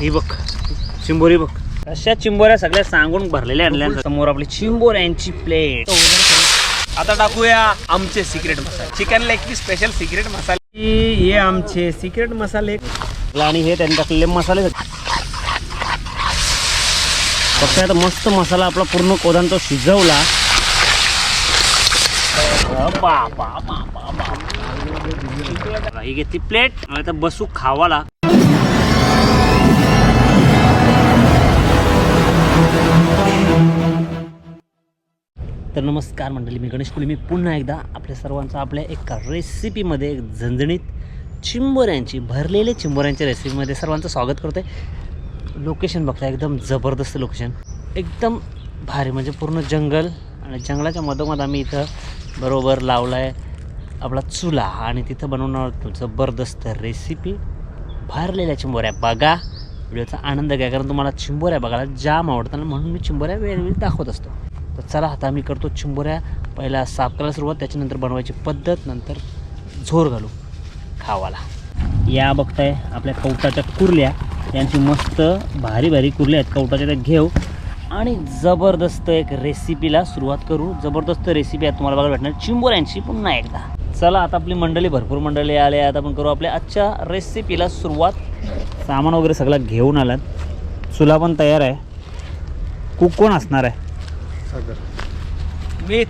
ही बघ. चिंबोरी बघ. अशा चिंबोऱ्या सगळ्या सांगून भरलेल्या आणल्या समोर आपली चिंबोऱ्यांची प्लेट आता टाकूया आमचे सिक्रेट मसाले. Chicken leg piece special secret मसाले. हे आमचे सिक्रेट मसाले. आणि हे त्यांनी टाकलेले मसाले. फक्त आता मस्त मसाला आपला पूर्ण कोदान तो शिजवला. ही घेतली प्लेट आता बसू खावाला. तर नमस्कार मंडळी मी गणेश कुली. मी पुन्हा एकदा आपल्या सर्वांचं आपल्या एका रेसिपीमध्ये एक झणझणीत चिंबोऱ्यांची भरलेले चिंबोऱ्यांच्या रेसिपीमध्ये सर्वांचं स्वागत करतो आहे लोकेशन बघता एकदम जबरदस्त लोकेशन एकदम भारी म्हणजे पूर्ण जंगल आणि जंगलाच्या मधोमध आम्ही इथं बरोबर लावला आहे आपला चुला आणि तिथं बनवणार जबरदस्त रेसिपी भरलेल्या चिंबोऱ्या. बघा व्हिडिओचा आनंद घ्या कारण तुम्हाला चिंबोऱ्या बघायला जाम आवडतात म्हणून मी चिंबोऱ्या वेळोवेळी दाखवत असतो. तर चला आता मी करतो चिंबोऱ्या. पहिला साफ करायला सुरुवात त्याच्यानंतर बनवायची पद्धत नंतर झोर घालू खावाला. या बघताय आपल्या कवटाच्या कुर्ल्या. यांची मस्त भारी भारी कुर्ल्या आहेत. कवटाच्या त्या घेऊ आणि जबरदस्त एक रेसिपीला सुरुवात करू. जबरदस्त रेसिपी आहे तुम्हाला बघायला भेटणार. चिंबोऱ्यांची पुन्हा एकदा. चला आता आपली मंडळी भरपूर मंडळी आले आता आपण करू आपल्या आजच्या रेसिपीला सुरुवात. सामान वगैरे सगळं घेऊन आलात. चुला पण तयार आहे. कुक कोण असणार आहे? मीच.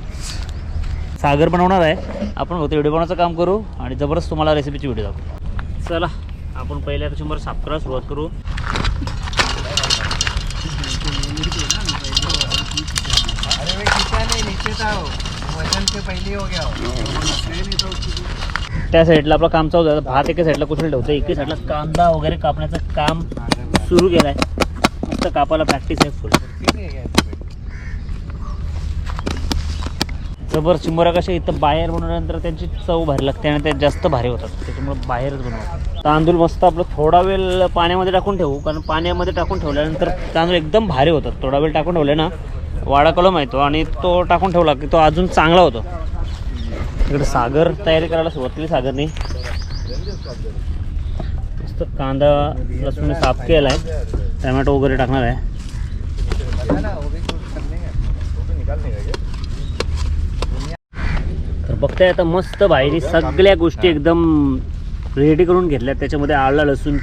सागर बनवणार आहे. आपण होते व्हिडिओ बनवायचं काम करू आणि जबरदस्त तुम्हाला रेसिपीची व्हिडिओ दाखवू. चला आपण पहिल्या शंभर साफ करायला सुरुवात करू. अरे भाई खींचा नहीं नीचे था वो वजन से पहले हो गया त्या साईडला आपलं काम चालू झालं. भात एका साईडला कुठे ठेवतं एका साईडला कांदा वगैरे कापण्याचं काम सुरू केलं आहे मस्त कापायला प्रॅक्टिस आहे फुल जबर चिंबोऱ्या कशा इथं बाहेर बनवल्यानंतर त्यांची चव भारी लागते आणि त्या जास्त भारी होतात. त्याच्यामुळे बाहेरच बनवतात तांदूळ मस्त आपलं थोडा वेळ पाण्यामध्ये टाकून ठेवू कारण पाण्यामध्ये टाकून ठेवल्यानंतर तांदूळ एकदम भारी होतात. थोडा वेळ टाकून ठेवले ना वाडा कलम येतो आणि तो टाकून ठेवला की तो अजून चांगला होतो. इकडे सागर तयारी करायला सुरुवात केली सागरने. मस्त कांदा लसूण साफ केला आहे टमॅटो वगैरे टाकणार आहे. बघताय आता मस्त बाहेरी सगळ्या गोष्टी एकदम रेडी करून घेतल्या त्याच्यामध्ये आलं लसूण.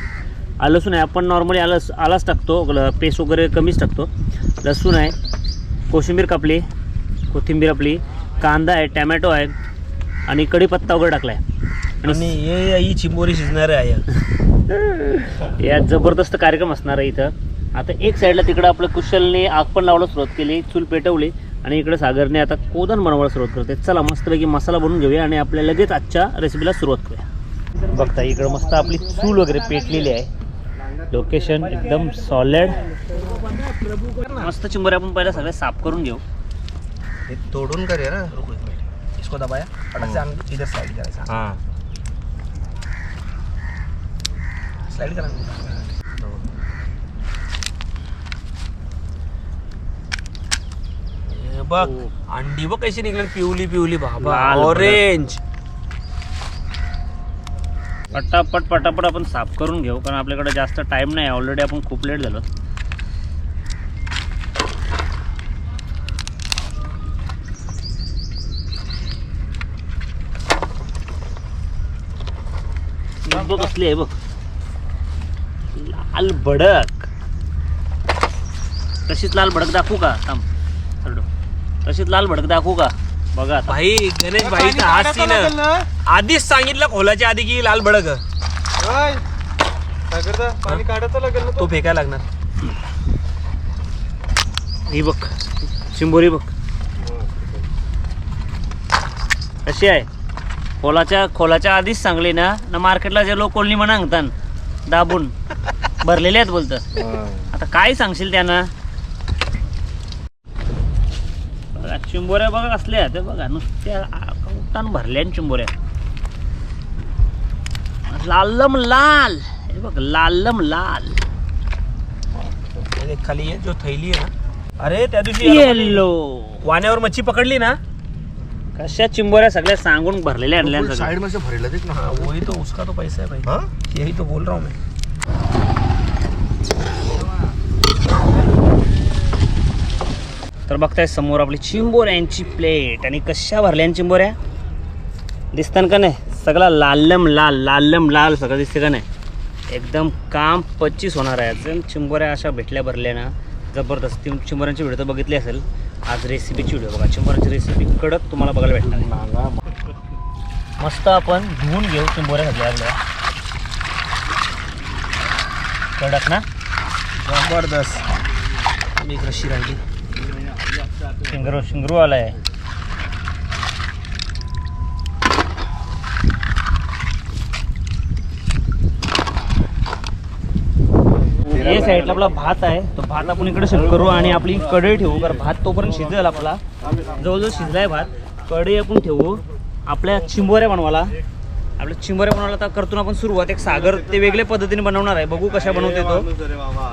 आलं लसूण आहे. आपण नॉर्मली आलं आलाच टाकतो. पेस्ट वगैरे कमीच टाकतो. लसूण आहे. कोशिंबीर कापली. कोथिंबीर आपली. कांदा आहे. टॅमॅटो आहे. आणि कढीपत्ता वगैरे टाकला आहे आणि ही चिंबोरी शिजणार आहे. यात जबरदस्त कार्यक्रम असणार आहे इथं. आता एक साईडला तिकडं आपलं कुशलने आग पण लावायला सुरुवात केली. चूल पेटवली. आणि इकडे सागरने आता कोदन बनवायला सुरुवात करते. चला मस्तपैकी मसाला बनवून घेऊया आणि आपल्या लगेच आजच्या रेसिपीला सुरुवात करूया. बघता इकडं मस्त आपली चूल वगैरे पेटलेली आहे. लोकेशन एकदम सॉलिड मस्त चिंबोरे आपण पहिला सगळे साफ करून घेऊ. हे तोडून कर ना? रुको एक मिनट. इसको दबाया. फटाक से आम- इधर साइड करायचा. हां. स्लाइड करा हे बघ. अंडी बघ कशी निघली पिवली पिवली बाबा. लाल ऑरेंज पटापट पटापट आपण साफ करून घेऊ कारण आपल्याकडे जास्त टाईम नाही. ऑलरेडी आपण खूप लेट झालो. बघ कसली आहे बघ. लाल भडक. तशीच लाल भडक दाखवू का? थांब. तशीच लाल भडक दाखवू का? बघा आता. भाई गणेश भाईचा हा सीन आधीच सांगितलं खोलाच्या आधी की लाल भडक. पाणी काढायचं लागेल ना तो फेकायला लागणार. ही बघ चिंबोरी बघ. कशी आहे? खोलाच्या खोलाच्या आधीच सांगली ना ना मार्केटला जे लोक कोल्ही म्हणा सांगतात दाबून. भरलेले आहेत बोलतात आता काय सांगशील त्यांना बघा चिंबोऱ्या बघा कसल्या आहेत हे बघा नुसत्या कवटान भरल्या न चिंबोऱ्या. लालम लाल हे बघ लालम लाल. हे देख, खाली आहे जो थैली आहे ना. अरे त्या दिवशी या लोकांनी येल्लो वाण्यावर मच्छी पकडली ना? कशा चिंबोऱ्या सगळ्या सांगून भरलेल्या आणल्या सगळ्या. साइड में से भरेला देख ना हाँ वही तो उसका तो पैसा है भाई. हाँ? यही तो बोल रहा हूँ मैं. तर बघताय समोर आपली चिंबोऱ्यांची प्लेट आणि कशा भरल्या चिंबोऱ्या? दिसतान का नाही? सगळा लालम लाल लालम लाल सगळं दिसते का नाही? एकदम काम पच्चीस होणार आहे. जर चिंबोऱ्या अशा भेटल्या भरल्या ना जबरदस्त. चिंबोऱ्यांची व्हिडिओ तर बघितली असेल. आज रेसिपीची व्हिडिओ बघा. चिंबोऱ्यांची रेसिपी कडक तुम्हाला बघायला भेटणार मस्त आपण धुवून घेऊ चिंबोऱ्या सगळ्या कडक ना? जबरदस्त. मी रशी राहिली शिंगरू शिंगरू आलाय. हे साईडला आपला भात आहे. तो भात आपण इकडे शिफ्ट करू आणि आपली कढई ठेवू कारण भात तोपर्यंत शिजेल आपला. जवळजवळ शिजलाय भात. कढई आपण ठेवू. आपल्या चिंबोऱ्या बनवाला आपलं चिंबरे बनवायला आता करतो ना आपण सुरुवात एक सागर ते वेगळ्या पद्धतीने बनवणार आहे. बघू कशा बनवते तो.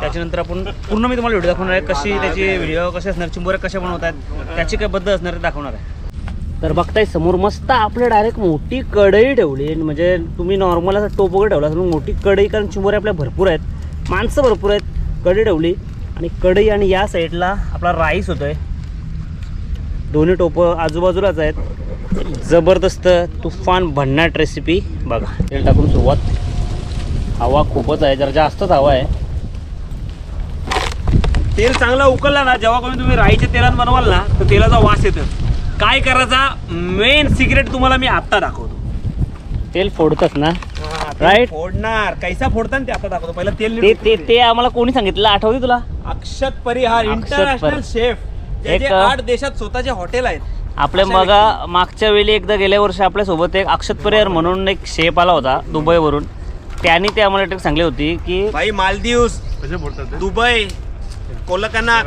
त्याच्यानंतर आपण पूर्ण मी तुम्हाला व्हिडिओ दाखवणार आहे कशी त्याची व्हिडिओ कसे असणार चिंबोऱ्या कशा बनवतात त्याची काय पद्धत असणार ते दाखवणार आहे. तर बघताय समोर मस्त आपल्या डायरेक्ट मोठी कढई ठेवली. म्हणजे तुम्ही नॉर्मल असं टोप वगैरे ठेवला म्हणून मोठी कढई कारण चिंबरे आपल्या भरपूर आहेत. माणसं भरपूर आहेत. कढई ठेवली. आणि कढई आणि या साईडला आपला राईस होतोय. दोन्ही टोपं आजूबाजूलाच आहेत. जबरदस्त तुफान भन्नाट रेसिपी बघा. तेल टाकून सुरुवात. हवा खूपच आहे. जरा जास्तच हवा आहे. तेल चांगला उकळला ना जेव्हा कोणी तुम्ही राईच्या तेलात बनवाल ना तर तेलाचा वास येतो. काय करायचा? मेन सिक्रेट तुम्हाला मी आत्ता दाखवतो. तेल फोडतच ना? Right. फोडणार. कैसा फोडतात ते आता दाखवतो. पहिला तेल ते ते ते आम्हाला कोणी सांगितलं? आठवते तुला? अक्षत परिहार इंटरनॅशनल शेफ एक- आठ देशात स्वतःचे हॉटेल आहेत. आपल्या मगा मागच्या वेळी एकदा गेल्या वर्षी आपल्यासोबत एक अक्षत परिहार म्हणून एक शेप आला होता दुबईवरून. त्यांनी ते आम्हाला ट्रिक सांगली होती की भाई मालदीव्स दुबई कोलकाना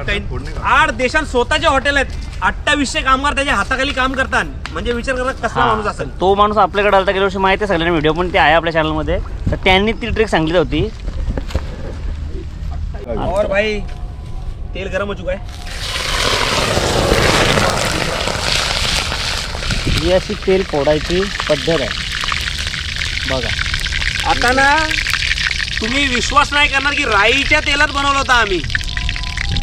आठ देशात स्वतःचे हॉटेल आहेत. अठ्ठावीसशे कामगार त्याच्या हाताखाली काम करतात. म्हणजे विचार करा कसला माणूस हा, असेल. तो माणूस आपल्याकडे आला गेल्या वर्षी माहिती आहे सगळ्यांना व्हिडिओ पण ते आहे आपल्या चॅनलमध्ये तर त्यांनी ती ट्रिक सांगितली होती. और भाई तेल गरम हो चुका है. ही अशी तेल फोडायची पद्धत आहे. बघा. आता ना तुम्ही विश्वास नाही करणार की राईच्या तेलात बनवलं होतं आम्ही.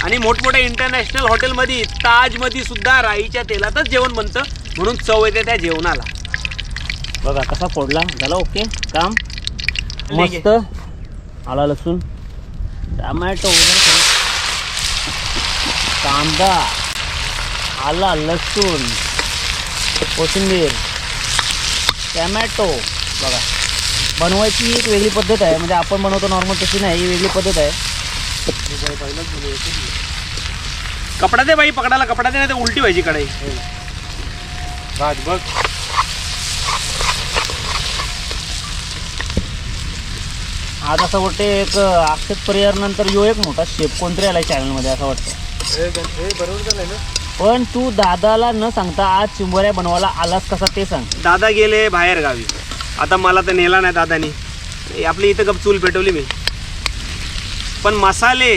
आणि मोठमोठ्या इंटरनॅशनल हॉटेलमध्ये ताजमध्ये सुद्धा राईच्या तेलातच जेवण बनतं. म्हणून चव येते त्या जेवणाला. बघा कसा फोडला. झाला ओके. काम. मस्त. आला लसूण. टमॅटो कांदा. आला लसूण. कोथिंबीर टमॅटो बघा बनवायची एक वेगळी पद्धत आहे. म्हणजे आपण बनवतो नॉर्मल तशी नाही ही वेगळी पद्धत आहे. कपडा दे बाई पकडायला कपडा दे नाही तर उलटी व्हायची कढई. राजभग आज असं वाटते एक अक्षत परिहार नंतर यो एक मोठा शेप कोणतरी आलाय चॅनलमध्ये असं वाटतं हे हे बरोबर झालंय ना? पण तू दादाला न सांगता आज चिंबोऱ्या बनवायला आलास कसा ते सांग. दादा गेले बाहेर गावी. आता मला तर नेला नाही दादानी. आपली इथं गप चूल पेटवली मी. पण मसाले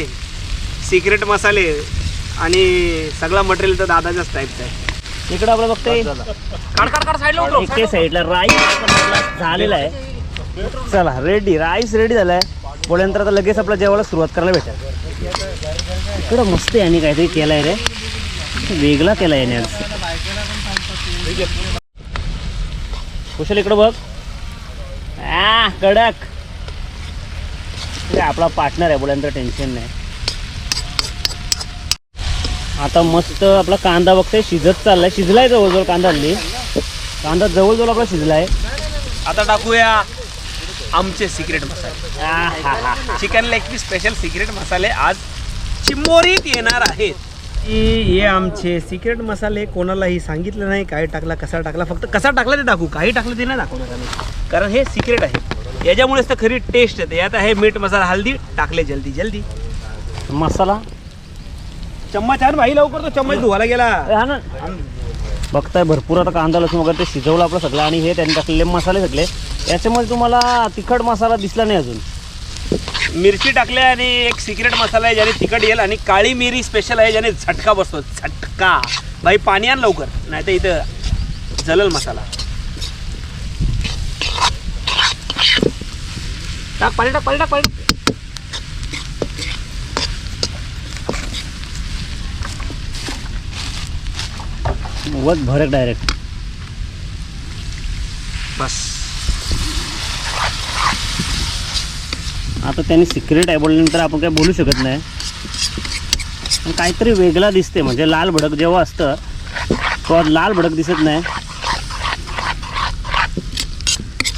सिक्रेट मसाले आणि सगळा मटेरियल तर दादाच्याच टाईपचा आहे. इकडं आपलं बघतोय काढ काढ काढ साईडला उतरव, एके साईडला राईस झालेला आहे. चला रेडी राईस रेडी झालाय. बोलल्यानंतर आता लगेच आपल्या जेवायला सुरुवात करायला भेटेल. इकडं मस्त याने काहीतरी केलंय रे. वेगळा केलाय याने कुशल इकडं बघ. आ कडक. आपला पार्टनर आहे बोलल्यानंतर टेन्शन नाही. आता मस्त आपला कांदा बघतोय शिजत चाललाय. शिजलाय जवळजवळ कांदा हल्ली. कांदा जवळजवळ आपला शिजलाय. आता टाकूया आमचे सिक्रेट मसाले. Chicken leg piece special secret मसाले आज चिंबोरीत येणार आहेत. की हे आमचे सिक्रेट मसाले कोणालाही सांगितलं नाही काय टाकला कसा टाकला फक्त कसा टाकला ते दाखवू काही टाकलं ते नाही दाखवणार आम्ही. कारण हे सिक्रेट आहे. याच्यामुळेच तर खरी टेस्ट येते. यात आहे मीठ मसाला हल्दी टाकले जल्दी जल्दी. मसाला? चम्मच आण भाई लवकर तो चम्मच धुवायला गेला. हा ना. बघताय भरपूर आता कांदा लसूण वगैरे ते शिजवलं आपलं सगळं आणि हे त्यांनी टाकलेले मसाले सगळे. याच्यामध्ये तुम्हाला तिखट मसाला दिसला नाही अजून. मिरची टाकल्या आणि एक सिक्रेट मसाला आहे ज्याने तिखट येईल आणि काळी मिरी स्पेशल आहे ज्याने झटका बसतो. झटका. भाई पाणी आण लवकर. नाही तर इथं जलल मसाला. टाक पाणी टाक पाणी टाक पाणी भरक डायरेक्ट बस. आता त्यांनी सिक्रेट आहे बोलल्यानंतर आपण काही बोलू शकत नाही. पण काहीतरी वेगळा दिसते म्हणजे लाल भडक जेव्हा असतं तेव्हा लाल भडक दिसत नाही.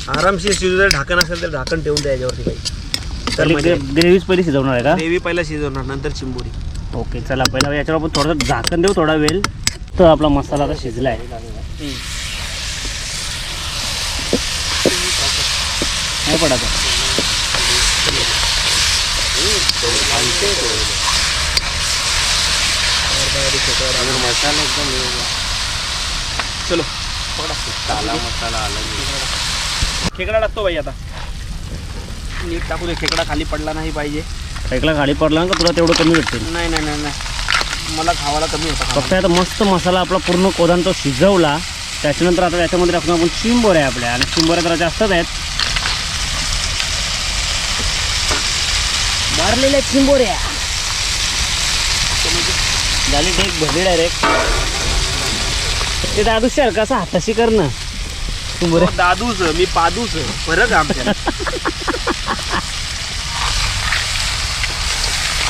आरामशीर शिजू जर ढाकण असेल तर ढाकण ठेवून द्या याच्यावरती काही तर म्हणजे ग्रेव्हीज पहिली शिजवणार आहे का? ग्रेव्ही पहिला शिजवणार नंतर चिंबोरी. ओके चला पहिला याच्यावर आपण थोडंसं झाकण देऊ थोडा वेळ. तर आपला मसाला आता शिजला आहे नाही मसाला एकदम चलो काला मसाला आला खेकडा टाकतो बाई आता. नीट टाकू दे खेकडा खाली पडला नाही पाहिजे. ऐकला खाली पडला ना का तुला तेवढं कमी भेटतील. नाही नाही नाही नाही. मला खावाला कमी होता फक्त आता मस्त मसाला आपला पूर्ण कोदान तो शिजवला. त्याच्यानंतर आता त्याच्यामध्ये आपण चिंबोऱ्या आपल्या. आणि चिंबोऱ्या जरा जास्तच आहेत. मारलेल्या चिंबोऱ्या. झाली टेक भरली डायरेक्ट ते दादू शर कसा हाताशी कर ना चिंबोऱ्या. तो दादूच मी पादूच. फरक आहे आमच्या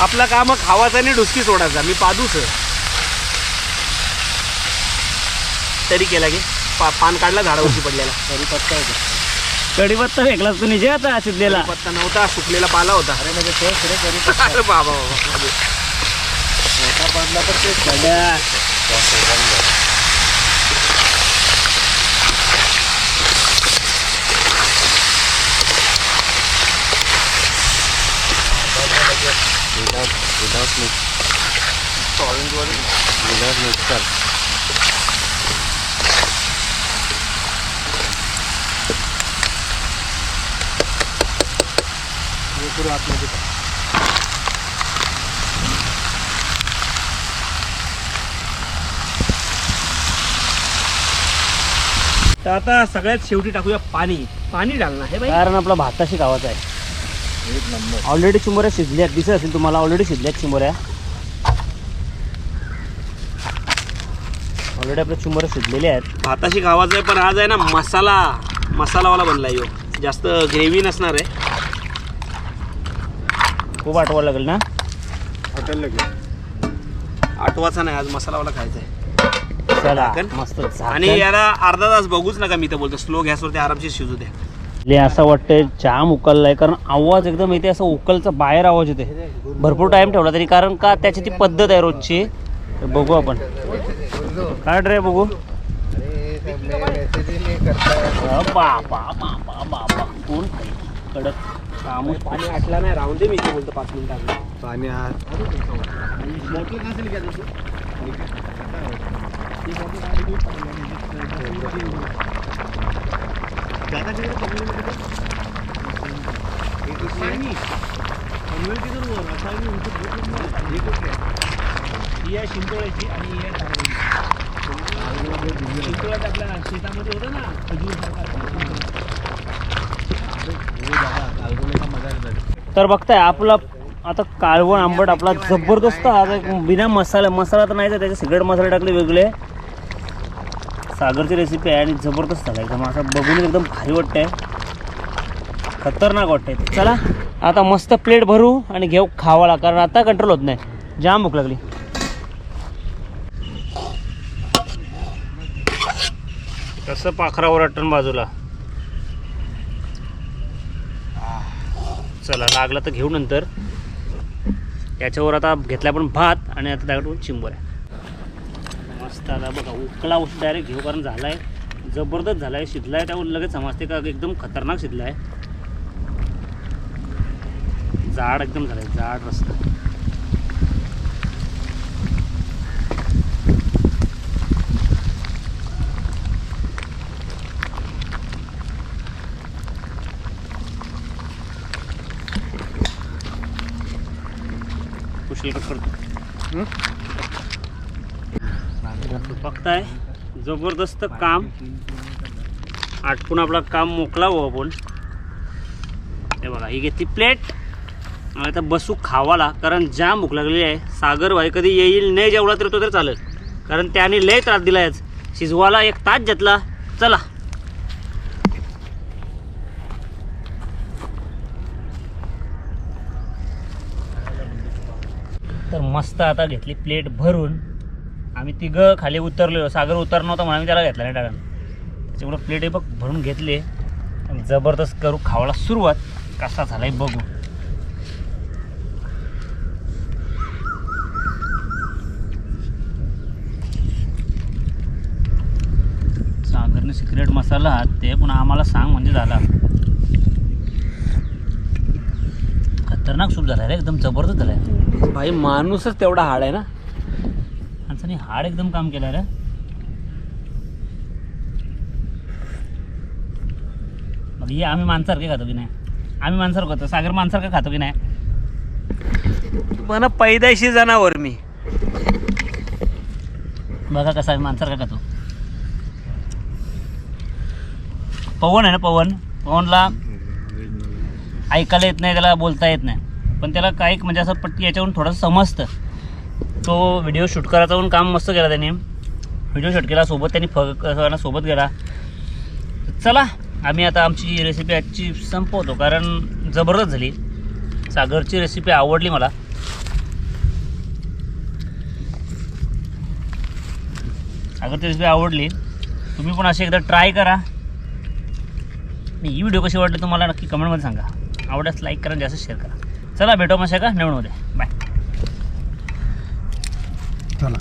आपला काम खावाचा आणि डुसकी सोडायचा. मी पादूच. तरी केला की पा पान काढला झाडावरती पडलेला. तरी पत्ता होता कढीपत्ता फेकला तू निजे आता शिजलेला पत्ता नव्हता सुकलेला पाला होता. अरे म्हणजे ते खरे तरी पत्ता अरे बाबा बाबा. मोठा पडला तर ते कड्या. Without without mix without mixer तर आता सगळ्यात शेवटी टाकूया पाणी. पाणी डालणार हे बाई. कारण आपला भाताशी गावाचा आहे. एक नंबर. ऑलरेडी चिंबोऱ्या शिजल्यात दिसत असेल तुम्हाला ऑलरेडी शिजल्यात चिंबोऱ्या. ऑलरेडी आपल्या चिंबोऱ्या शिजलेल्या आहेत. भाताशी खावाचं आहे पण आज आहे ना मसाला. मसालावाला बनला यो. जास्त ग्रेव्ही नसणार आहे. खूप आठवावं लागेल ना? हॉटेल लगे आठवाचा नाही आज मसालावाला खायचा आहे चला झाकण. मस्त आणि. याला अर्धा तास बघूच नका मी तर बोलतो स्लो गॅसवरती आरामशीर शिजू द्या. ले असं वाटतंय जाम उकललाय कारण आवाज एकदम येते असं उकलचा बाहेर आवाज येते भरपूर टाइम ठेवला तरी कारण का त्याची ती पद्धत आहे रोजची. बघू आपण. काय ड्राय बघू? बापा बापा बापा कोण? कडक. पाणी आटला नाही राहून दे मी ते बोलतो पाच मिनिटात पाणी आत ही आहे शिंतोळ्याची आणि ही आहे तारवली. शिंतोळ्यात आपल्या शेतामध्ये होतं ना खजूर तर बघताय आपला आता काळवण आंबट आपला जबरदस्त आता बिना मसाला मसाला तर नाही तर त्याचे सगळे मसाले टाकले वेगळे. सागरची रेसिपी आहे आणि जबरदस्त झाला एकदम असं बघून एकदम भारी वाटतंय. खतरनाक वाटतंय चला आता मस्त प्लेट भरू आणि घेऊ खावाला कारण आता कंट्रोल होत नाही. जाम भूक लागली. कसं पाखरावर अटन बाजूला? चला लागला तर घेऊ नंतर. याच्यावर आता घेतला आपण भात आणि आता त्याकडून चिंबर आहे मस्त आता बघा उकला डायरेक्ट घेऊ कारण झाला आहे जबरदस्त झाला आहे शिजला आहे त्यावर लगेच समजते का एकदम खतरनाक शिजला आहे जाड एकदम झालं आहे जाड रस्ता कट करतो. बघताय जबरदस्त काम. आटपून आपला काम मोकलावं आपण. हे बघा ही घेतली प्लेट आणि आता बसू खावाला कारण जाम भूक लागलेली आहे. सागर भाई कधी येईल नाही जेवढा तरी तो तरी चालेल. कारण त्याने लय त्रास दिला आज. शिजवायला एक तास घेतला. चला तर मस्त आता घेतली प्लेट भरून. आम्ही तिघं खाली उतरलो सागर उतर नव्हता म्हणून आम्ही त्याला घेतला नाही डाळ त्याच्यामुळं प्लेटही बघ भरून घेतले. आणि जबरदस्त करू खावायला सुरुवात. कसा झालाय बघू. सागरने सिक्रेट मसाला ते पण आम्हाला सांग म्हणजे झाला. खतरनाक सूप झाला रे एकदम जबरदस्त झालाय. भाई माणूसच तेवढा हाड आहे ना? माणसाने हाड एकदम काम केलं रे. मग ये आम्ही माणसारखे खातो की नाही? आम्ही माणसारखं खातो सागर माणसारखं खातो की नाही? पण पैदाशी जनावर मी. बघा कसा आहे माणसारखा खातो. पवन आहे ना पवन? पवनला ऐकायला येत नाही त्याला बोलता येत नाही. पण त्याला काही म्हणजे असं पट्टी याच्यावरून थोडंसं समजतं. तो व्हिडिओ शूट करायचा पण काम मस्त केला त्याने. व्हिडिओ शूट केला सोबत त्यांनी फग सगळ्यांना सोबत गेला. चला आम्ही आता आमची रेसिपी आजची संपवतो कारण जबरदस्त झाली. सागरची रेसिपी आवडली मला. सागरची रेसिपी आवडली. तुम्ही पण अशी एकदा ट्राय करा. ही व्हिडिओ कशी वाटली तुम्हाला नक्की कमेंटमध्ये सांगा. आवडल्यास लाईक करा जास्त शेअर करा. चला भेटू मग का नवीनमध्ये बाय चला.